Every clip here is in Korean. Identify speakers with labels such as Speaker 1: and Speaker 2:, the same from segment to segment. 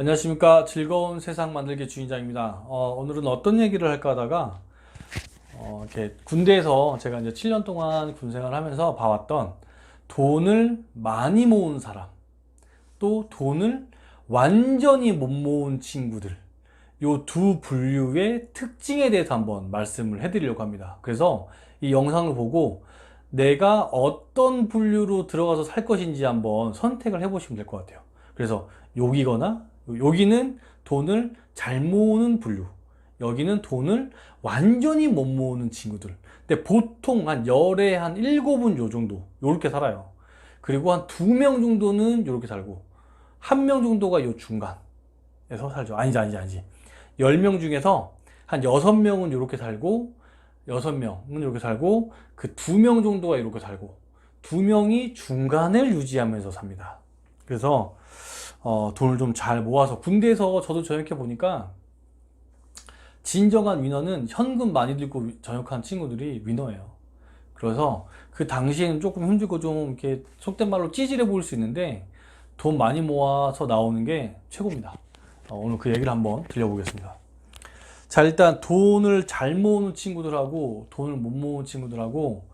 Speaker 1: 안녕하십니까 즐거운 세상 만들기 주인장입니다. 어, 오늘은 어떤 얘기를 할까 하다가 어, 이렇게 군대에서 제가 이제 7년 동안 군 생활 하면서 봐왔던 돈을 많이 모은 사람 또 돈을 완전히 못 모은 친구들 요 두 분류의 특징에 대해서 한번 말씀을 해드리려고 합니다. 그래서 이 영상을 보고 내가 어떤 분류로 들어가서 살 것인지 한번 선택을 해보시면 될 것 같아요. 그래서 여기거나 여기는 돈을 잘 모으는 분류. 여기는 돈을 완전히 못 모으는 친구들. 근데 보통 한 열에 한 일곱은 요 정도. 요렇게 살아요. 그리고 한 두 명 정도는 요렇게 살고, 한 명 정도가 요 중간에서 살죠. 아니지, 아니지, 아니지. 열명 중에서 한 여섯 명은 요렇게 살고, 여섯 명은 이렇게 살고, 그 두 명 정도가 이렇게 살고, 두 명이 중간을 유지하면서 삽니다. 그래서, 어, 돈을 좀 잘 모아서 군대에서 저도 전역해 보니까 진정한 위너는 현금 많이 들고 위- 전역한 친구들이 위너예요. 그래서 그 당시에는 조금 힘들고 좀 이렇게 속된 말로 찌질해 보일 수 있는데 돈 많이 모아서 나오는 게 최고입니다. 어, 오늘 그 얘기를 한번 들려보겠습니다. 자, 일단 돈을 잘 모으는 친구들하고 돈을 못 모으는 친구들하고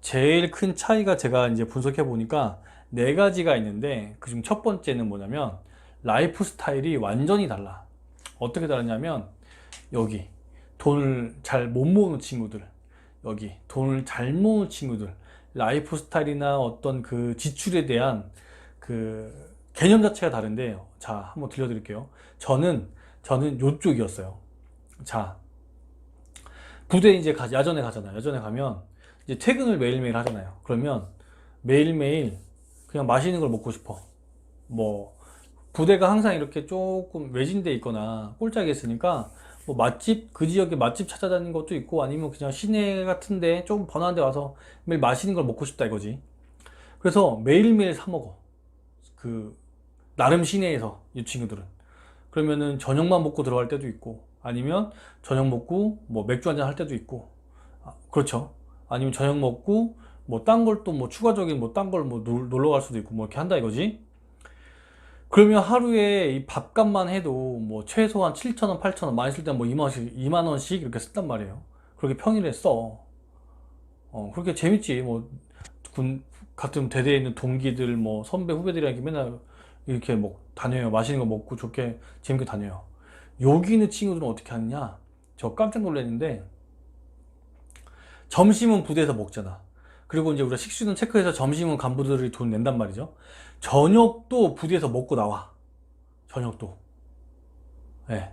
Speaker 1: 제일 큰 차이가 제가 이제 분석해 보니까 네 가지가 있는데 그중 첫 번째는 뭐냐면 라이프 스타일이 완전히 달라. 어떻게 다르냐면 여기 돈을 잘 못 모으는 친구들, 여기 돈을 잘 모으는 친구들, 라이프 스타일이나 어떤 그 지출에 대한 그 개념 자체가 다른데요. 자, 한번 들려드릴게요. 저는 저는 요쪽이었어요. 자, 부대 이제 가, 야전에 가잖아요. 야전에 가면 이제 퇴근을 매일매일 하잖아요. 그러면 매일매일 그냥 맛있는 걸 먹고 싶어. 뭐 부대가 항상 이렇게 조금 외진데 있거나 꼴짝이 있으니까 뭐 맛집 그 지역에 맛집 찾아다니는 것도 있고 아니면 그냥 시내 같은데 좀 번화한 데 와서 매일 맛있는 걸 먹고 싶다 이거지. 그래서 매일매일 사 먹어. 그 나름 시내에서 이 친구들은. 그러면은 저녁만 먹고 들어갈 때도 있고 아니면 저녁 먹고 뭐 맥주 한잔 할 때도 있고 아, 그렇죠. 아니면 저녁 먹고 뭐 딴 걸 또 뭐 추가적인 뭐 딴 걸 뭐 놀러 갈 수도 있고 뭐 이렇게 한다 이거지. 그러면 하루에 이 밥값만 해도 뭐 최소한 7,000원, 8,000원, 많이 쓸 때는 뭐 2만원씩, 2만원씩 이렇게 쓴단 말이에요. 그렇게 평일에 써. 어, 그렇게 재밌지. 뭐, 군, 같은 대대에 있는 동기들, 뭐, 선배, 후배들이랑 이렇게 맨날 이렇게 뭐, 다녀요. 맛있는 거 먹고 좋게, 재밌게 다녀요. 여기 있는 친구들은 어떻게 하느냐? 저 깜짝 놀랐는데, 점심은 부대에서 먹잖아. 그리고 이제 우리가 식수는 체크해서 점심은 간부들이 돈 낸단 말이죠. 저녁도 부대에서 먹고 나와. 저녁도. 예.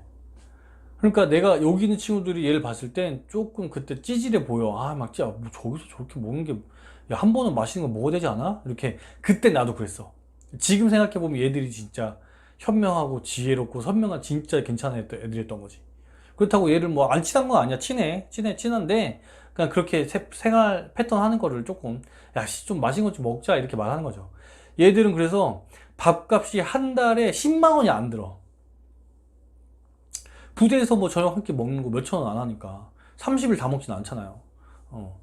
Speaker 1: 그러니까 내가 여기 있는 친구들이 얘를 봤을 땐 조금 그때 찌질해 보여. 아, 막, 짜, 뭐 저기서 저렇게 먹는 게, 야, 한 번은 맛있는 거 먹어야 되지 않아? 이렇게, 그때 나도 그랬어. 지금 생각해보면 얘들이 진짜 현명하고 지혜롭고 선명한 진짜 괜찮은 애들- 애들이었던 거지. 그렇다고 얘를 뭐 안 친한 건 아니야. 친해. 친해. 친한데, 그냥 그렇게 세- 생활 패턴 하는 거를 조금, 야, 씨, 좀 맛있는 거좀 먹자. 이렇게 말하는 거죠. 얘들은 그래서 밥값이 한 달에 10만 원이 안 들어. 부대에서 뭐 저녁 한 끼 먹는 거 몇천 원 안 하니까 30일 다 먹진 않잖아요. 어.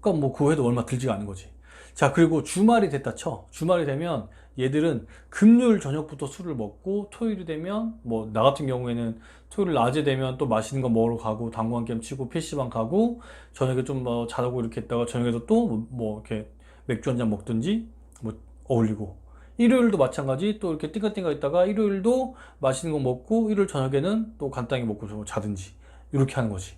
Speaker 1: 그러니까 뭐 그 해도 얼마 들지가 않은 거지. 자, 그리고 주말이 됐다 쳐. 주말이 되면 얘들은 금요일 저녁부터 술을 먹고 토요일이 되면 뭐 나 같은 경우에는 토요일 낮에 되면 또 맛있는 거 먹으러 가고 당구한 게임 치고 PC방 가고 저녁에 좀 뭐 자고 이렇게 있다가 저녁에도 또 뭐 이렇게 맥주 한 잔 먹든지 뭐 어울리고 일요일도 마찬가지 또 이렇게 띵가띵가 있다가 일요일도 맛있는 거 먹고 일요일 저녁에는 또 간단히 먹고 좀 자든지 이렇게 하는 거지.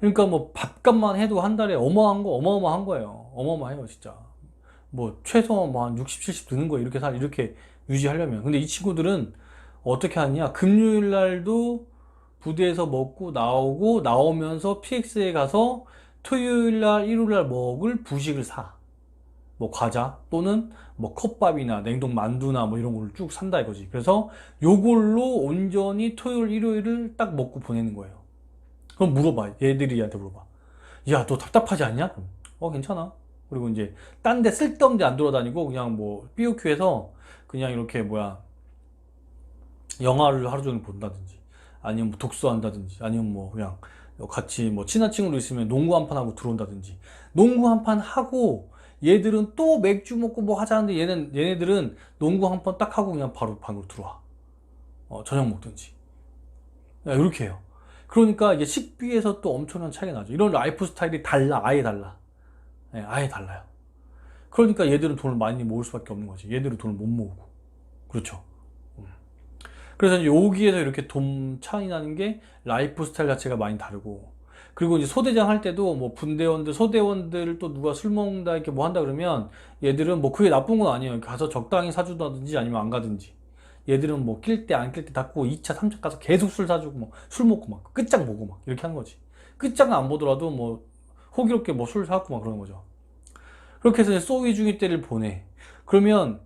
Speaker 1: 그러니까 뭐 밥값만 해도 한 달에 어마어마한 거 어마어마한 거예요. 어마어마해요 진짜. 뭐 최소 뭐 한 60, 70 드는 거예요. 이렇게 살 이렇게 유지하려면. 근데 이 친구들은 어떻게 하느냐? 금요일 날도 부대에서 먹고 나오고 나오면서 PX에 가서 토요일 날, 일요일 날 먹을 부식을 사. 뭐 과자 또는 뭐 컵밥이나 냉동 만두나 뭐 이런 걸 쭉 산다 이거지. 그래서 요걸로 온전히 토요일, 일요일을 딱 먹고 보내는 거예요. 그럼 물어봐. 얘들이 얘한테 물어봐. 야, 너 답답하지 않냐? 어, 괜찮아. 그리고 이제 딴 데 쓸데없는 데 안 돌아다니고 그냥 뭐 BOQ에서 그냥 이렇게 뭐야 영화를 하루 종일 본다든지 아니면 뭐 독서한다든지 아니면 뭐 그냥 같이 뭐 친한 친구로 있으면 농구 한 판 하고 들어온다든지 농구 한 판 하고 얘들은 또 맥주 먹고 뭐 하자는데 얘는 얘네들은 농구 한 판 딱 하고 그냥 바로 방으로 들어와 어, 저녁 먹든지. 이렇게 해요. 그러니까 이게 식비에서 또 엄청난 차이가 나죠. 이런 라이프 스타일이 달라, 아예 달라. 예, 아예 달라요. 그러니까 얘들은 돈을 많이 모을 수밖에 없는 거지. 얘들은 돈을 못 모으고. 그렇죠. 음. 그래서 여기에서 이렇게 돈 차이 나는 게 라이프 스타일 자체가 많이 다르고. 그리고 이제 소대장 할 때도 뭐 분대원들, 소대원들 또 누가 술 먹는다 이렇게 뭐 한다 그러면 얘들은 뭐 그게 나쁜 건 아니에요. 가서 적당히 사주든지 아니면 안 가든지. 얘들은 뭐 낄 때 안 낄 때 닫고 2차, 3차 가서 계속 술 사주고 뭐 술 먹고 막 끝장 보고 막 이렇게 하는 거지. 끝장은 안 보더라도 뭐 호기롭게 뭐 술 사갖고 막 그러는 거죠. 그렇게 해서 소위 중2 때를 보내. 그러면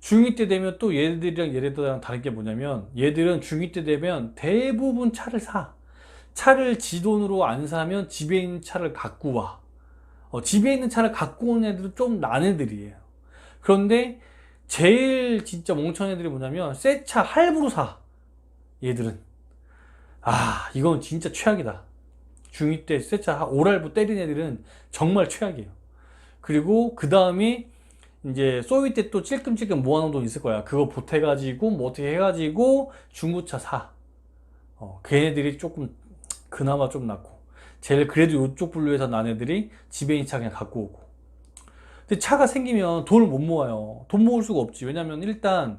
Speaker 1: 중2 때 되면 또 얘들이랑 얘네들이랑 다른 게 뭐냐면 얘들은 중2 때 되면 대부분 차를 사. 차를 지 돈으로 안 사면 집에 있는 차를 갖고 와. 어, 집에 있는 차를 갖고 온 애들은 좀 난 애들이에요. 그런데 제일 진짜 멍청한 애들이 뭐냐면 새 차 할부로 사. 얘들은. 아, 이건 진짜 최악이다. 중2 때새차 오랄부 때린 애들은 정말 최악이에요. 그리고 그 다음에 이제 소위 때 또 찔끔찔끔 모아놓은 돈 있을 거야. 그거 보태가지고 뭐 어떻게 해가지고 중고차 사. 어, 걔네들이 조금 그나마 좀 낫고. 제일 그래도 이쪽 분류에서 난 애들이 집에 있는 차 그냥 갖고 오고. 근데 차가 생기면 돈을 못 모아요. 돈 모을 수가 없지. 왜냐면 일단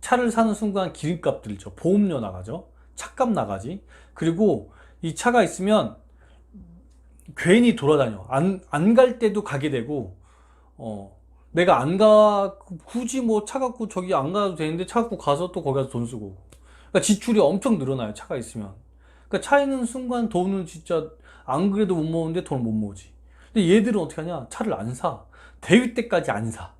Speaker 1: 차를 사는 순간 기름값 들죠. 보험료 나가죠. 차값 나가지. 그리고 이 차가 있으면 괜히 돌아다녀. 안, 안 갈 때도 가게 되고, 어, 내가 안 가, 굳이 뭐 차 갖고 저기 안 가도 되는데 차 갖고 가서 또 거기 가서 돈 쓰고. 그러니까 지출이 엄청 늘어나요. 차가 있으면. 그러니까 차 있는 순간 돈은 진짜 안 그래도 못 모으는데 돈을 못 모으지. 근데 얘들은 어떻게 하냐? 차를 안 사. 대위 때까지 안 사.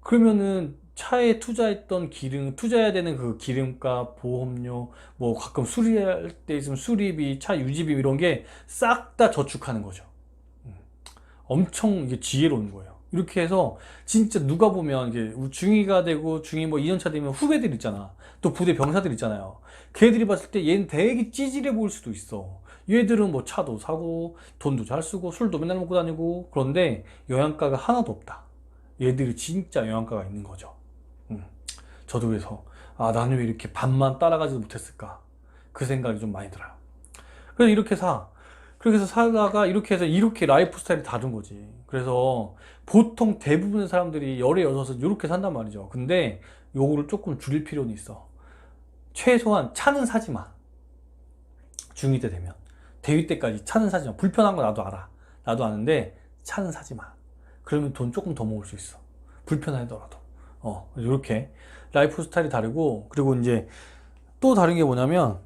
Speaker 1: 그러면은 차에 투자했던 기름, 투자해야 되는 그 기름값, 보험료, 뭐 가끔 수리할 때 있으면 수리비, 차 유지비 이런 게 싹 다 저축하는 거죠. 음. 엄청 이게 지혜로운 거예요. 이렇게 해서 진짜 누가 보면 이게 중위가 되고 중위 뭐 2년차 되면 후배들 있잖아. 또 부대 병사들 있잖아요. 걔들이 봤을 때 얘는 되게 찌질해 보일 수도 있어. 얘들은 뭐 차도 사고 돈도 잘 쓰고 술도 맨날 먹고 다니고 그런데 영양가가 하나도 없다. 얘들이 진짜 영양가가 있는 거죠. 음. 저도 그래서 아 나는 왜 이렇게 밥만 따라가지도 못했을까 그 생각이 좀 많이 들어요. 그래서 이렇게 사. 그렇게 해서 살다가 이렇게 해서 이렇게 라이프 스타일이 다른 거지. 그래서 보통 대부분의 사람들이 열에 여섯은 이렇게 산단 말이죠. 근데 요거를 조금 줄일 필요는 있어. 최소한 차는 사지 마. 중2 때 되면. 대위 때까지 차는 사지 마. 불편한 거 나도 알아. 나도 아는데 차는 사지 마. 그러면 돈 조금 더 모을 수 있어. 불편하더라도. 어, 이렇게 라이프 스타일이 다르고 그리고 이제 또 다른 게 뭐냐면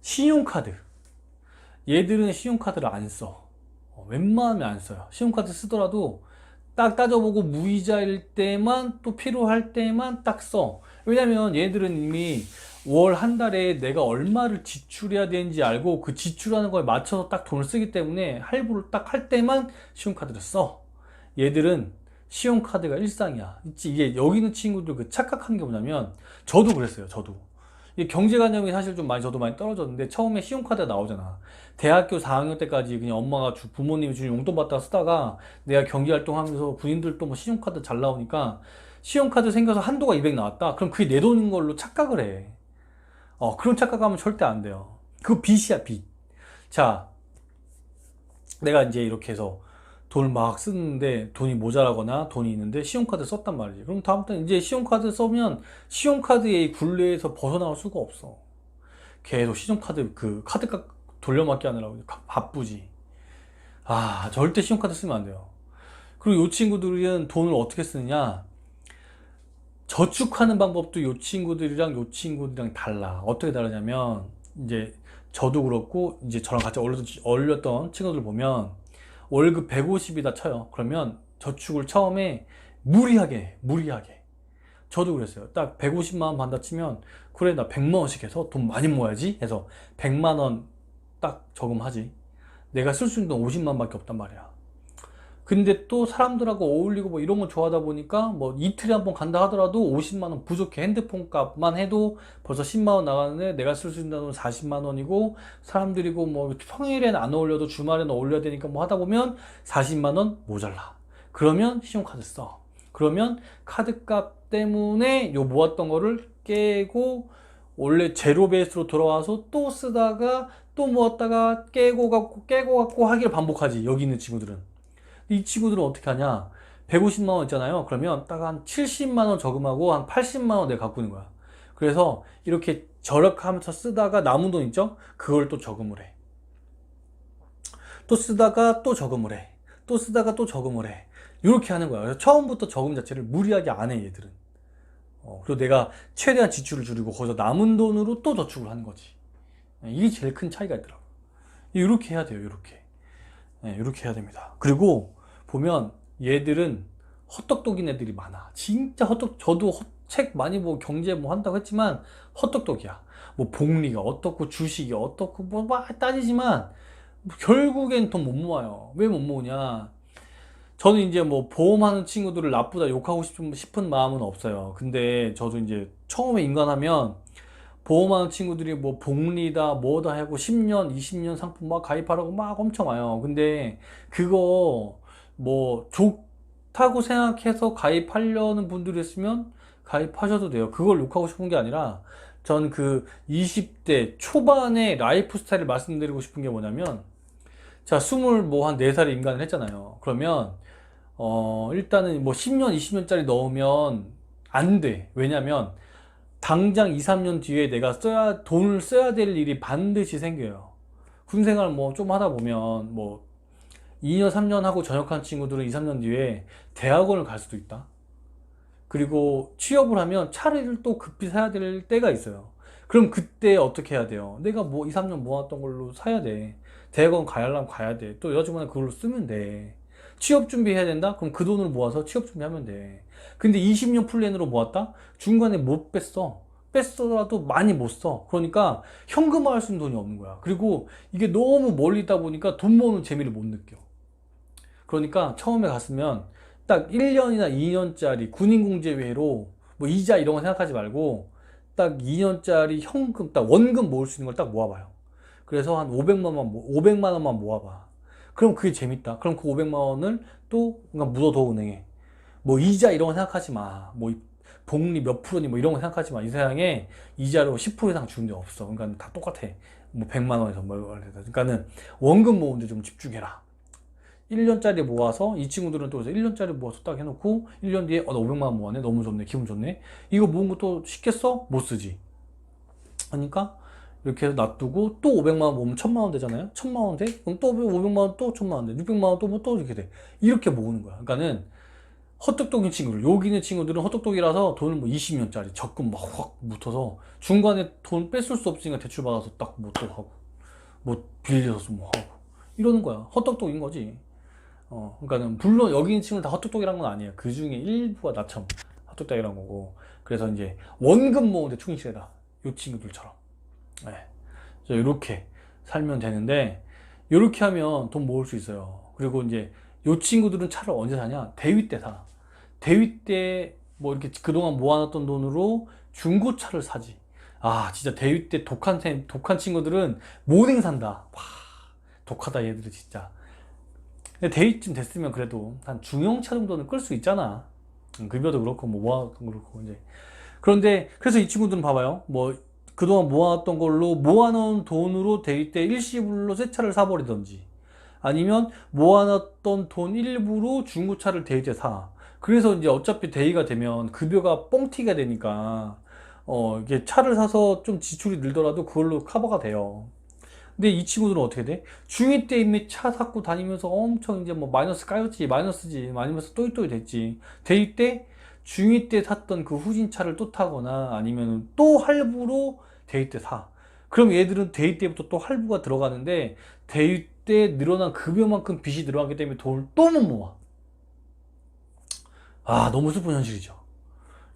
Speaker 1: 신용카드. 얘들은 신용카드를 안 써. 어, 웬만하면 안 써요. 신용카드 쓰더라도 딱 따져보고 무이자일 때만 또 필요할 때만 딱 써. 왜냐면 얘들은 이미 월 한 달에 내가 얼마를 지출해야 되는지 알고 그 지출하는 거에 맞춰서 딱 돈을 쓰기 때문에 할부를 딱 할 때만 신용카드를 써. 얘들은 신용카드가 일상이야. 이게 여기 있는 친구들 그 착각한 게 뭐냐면 저도 그랬어요. 저도. 이 경제관념이 사실 좀 많이 저도 많이 떨어졌는데 처음에 신용카드가 나오잖아. 대학교 4학년 때까지 그냥 엄마가 주, 부모님이 주는 용돈 받다가 쓰다가 내가 경제활동 하면서 군인들도 뭐 신용카드 잘 나오니까 신용카드 생겨서 한도가 200 나왔다. 그럼 그게 내 돈인 걸로 착각을 해. 어, 그런 착각하면 절대 안 돼요. 그 빚이야, 빚. 자, 내가 이제 이렇게 해서 돈을 막 쓰는데 돈이 모자라거나 돈이 있는데 신용카드 썼단 말이지. 그럼 다음부터 이제 신용카드 써면 신용카드의 굴레에서 벗어나올 수가 없어. 계속 신용카드 그 카드값 돌려막기 하느라고 바쁘지. 아, 절대 신용카드 쓰면 안 돼요. 그리고 이 친구들은 돈을 어떻게 쓰느냐? 저축하는 방법도 이 친구들이랑 이 친구들이랑 달라. 어떻게 다르냐면, 이제 저도 그렇고, 이제 저랑 같이 어울렸던 친구들 보면, 월급 150이다 쳐요. 그러면 저축을 처음에 무리하게, 무리하게. 저도 그랬어요. 딱 150만 원 받다 치면, 그래, 나 100만 원씩 해서 돈 많이 모아야지 해서 100만 원 딱 저금하지. 내가 쓸 수 있는 돈 50만 밖에 없단 말이야. 근데 또 사람들하고 어울리고 뭐 이런 거 좋아하다 보니까 뭐 이틀에 한 번 간다 하더라도 50만 원 부족해. 핸드폰 값만 해도 벌써 10만 원 나가는데 내가 쓸 수 있는 돈 40만 원이고 사람들이고 뭐 평일에는 안 어울려도 주말에는 어울려야 되니까 뭐 하다 보면 40만 원 모자라. 그러면 신용카드 써. 그러면 카드값 때문에 요 모았던 거를 깨고 원래 제로 베이스로 돌아와서 또 쓰다가 또 모았다가 깨고 갖고 깨고 갖고 하기를 반복하지 여기 있는 친구들은 이 친구들은 어떻게 하냐 150만 원 있잖아요 그러면 딱 한 70만 원 저금하고 한 80만 원 내가 갖고 있는 거야 그래서 이렇게 절약하면서 쓰다가 남은 돈 있죠 그걸 또 저금을 해 또 쓰다가 또 저금을 해. 또 쓰다가 또 저금을 해. 이렇게 하는 거야. 그래서 처음부터 저금 자체를 무리하게 안 해, 얘들은. 어, 그리고 내가 최대한 지출을 줄이고 거기서 남은 돈으로 또 저축을 하는 거지. 예, 이게 제일 큰 차이가 있더라고. 이렇게 해야 돼요, 이렇게. 이렇게 해야 됩니다. 그리고 보면 얘들은 헛똑똑인 애들이 많아. 진짜 헛똑, 저도 헛- 책 많이 보고 경제 뭐 한다고 했지만 헛똑똑이야. 뭐 복리가 어떻고 주식이 어떻고 뭐 막 따지지만 결국엔 돈 못 모아요. 왜 못 모으냐? 저는 이제 뭐 보험하는 친구들을 나쁘다 욕하고 싶은, 싶은 마음은 없어요. 근데 저도 이제 처음에 인간하면 보험하는 친구들이 뭐 복리다 뭐다 하고 10년, 20년 상품 막 가입하라고 막 엄청 와요. 근데 그거 뭐 좋다고 생각해서 가입하려는 분들이 있으면 가입하셔도 돼요. 그걸 욕하고 싶은 게 아니라 전 그 20대 초반의 라이프 스타일을 말씀드리고 싶은 게 뭐냐면 자, 스물 뭐한 4살에 인간을 했잖아요. 그러면 어, 일단은 뭐 10년, 20년짜리 넣으면 안 돼. 왜냐면 당장 2, 3년 뒤에 내가 써야 돈을 써야 될 일이 반드시 생겨요. 군 생활 뭐 좀 하다 보면 뭐 2년, 3년 하고 전역한 친구들은 2, 3년 뒤에 대학원을 갈 수도 있다. 그리고 취업을 하면 차를 또 급히 사야 될 때가 있어요. 그럼 그때 어떻게 해야 돼요? 내가 뭐 2, 3년 모았던 걸로 사야 돼. 대학원 가야려면 가야 돼. 또 여자분은 그걸로 쓰면 돼. 취업 준비해야 된다? 그럼 그 돈을 모아서 취업 준비하면 돼. 근데 20년 플랜으로 모았다? 중간에 못 뺐어. 뺐어라도 많이 못 써. 그러니까 현금화할 수 있는 돈이 없는 거야. 그리고 이게 너무 멀리 있다 보니까 돈 모으는 재미를 못 느껴. 그러니까 처음에 갔으면 딱 1년이나 2년짜리 군인공제회로 뭐 이자 이런 거 생각하지 말고 딱 2년짜리 현금, 딱 원금 모을 수 있는 걸 딱 모아봐요. 그래서 한 500만 원, 500만 원만 모아봐. 그럼 그게 재밌다. 그럼 그 500만 원을 또 그러니까 묻어둬 은행에. 뭐 이자 이런 거 생각하지 마. 뭐 복리 몇 프로니 뭐 이런 거 생각하지 마. 이 세상에 이자로 10% 이상 주는 데 없어. 그러니까 다 똑같아. 뭐 100만 원에서 뭐 그러니까는 원금 모으는 데 좀 집중해라. 1년짜리 모아서 이 친구들은 또 그래서 1년짜리 모아서 딱 해놓고 1년 뒤에 어, 나 500만 원 모았네. 너무 좋네. 기분 좋네. 이거 모은 것도 써? 못 쓰지. 그러니까 이렇게 해서 놔두고 또 500만 원 모으면 1000만 원 되잖아요. 1000만 원 돼? 그럼 또 500만 원또 1000만 원 돼. 600만 원또뭐 또 이렇게 돼. 이렇게 모으는 거야. 그러니까는 헛똑똑인 친구들, 여기 있는 친구들은 헛똑똑이라서 돈을 뭐 20년짜리 적금 막 확 묻어서 중간에 돈 뺏을 수 없으니까 대출 받아서 딱뭐또 하고 뭐 빌려서 뭐 하고 이러는 거야. 헛똑똑인 거지. 어, 그러니까는 물론 여기 있는 친구는 다 헛똑똑이란 건 아니에요. 그 중에 일부가 나처럼 헛똑똑이란 거고. 그래서 이제 원금 모으는데 충실해라. 요 친구들처럼. 네. 이렇게 살면 되는데 이렇게 하면 돈 모을 수 있어요. 그리고 이제 요 친구들은 차를 언제 사냐? 대위 때 사. 대위 때 뭐 이렇게 그동안 모아놨던 돈으로 중고차를 사지. 아, 진짜 대위 때 독한 템, 독한 친구들은 모닝 산다. 와, 독하다 얘들이 진짜. 대위쯤 됐으면 그래도 한 중형차 정도는 끌 수 있잖아. 음, 급여도 그렇고 뭐 모아도 그렇고 이제. 그런데 그래서 이 친구들은 봐봐요. 뭐 그동안 모아놨던 걸로 모아놓은 돈으로 대위 때 일시불로 새 차를 사버리던지 아니면 모아놨던 돈 일부로 중고차를 대위 때 사. 그래서 이제 어차피 대위가 되면 급여가 뻥튀기가 되니까 어 이게 차를 사서 좀 지출이 늘더라도 그걸로 커버가 돼요. 근데 이 친구들은 어떻게 돼? 중2 때 이미 차 샀고 다니면서 엄청 이제 뭐 마이너스 까였지, 마이너스지, 마이너스 또이또이 됐지. 대위 때 중2 때 샀던 그 후진차를 또 타거나 아니면 또 할부로 대위 때 사. 그럼 얘들은 대위 때부터 또 할부가 들어가는데 대위 때 늘어난 급여만큼 빚이 들어가기 때문에 돈을 또 못 모아. 아, 너무 슬픈 현실이죠.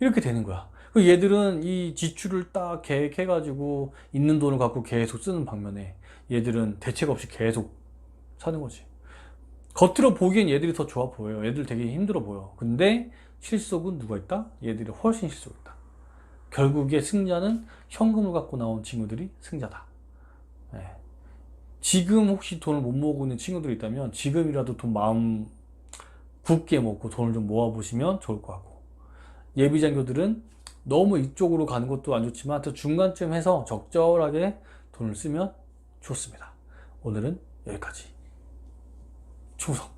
Speaker 1: 이렇게 되는 거야. 그 얘들은 이 지출을 딱 계획해가지고 있는 돈을 갖고 계속 쓰는 방면에 얘들은 대책 없이 계속 사는 거지. 겉으로 보기엔 얘들이 더 좋아 보여요. 얘들 되게 힘들어 보여. 근데 실속은 누가 있다? 얘들이 훨씬 실속 있다. 결국에 승자는 현금을 갖고 나온 친구들이 승자다. 네. 지금 혹시 돈을 못 모으고 있는 친구들이 있다면 지금이라도 돈 마음 굳게 먹고 돈을 좀 모아보시면 좋을 것 같고. 예비장교들은 너무 이쪽으로 가는 것도 안 좋지만 중간쯤 해서 적절하게 돈을 쓰면 좋습니다. 오늘은 여기까지. 충성!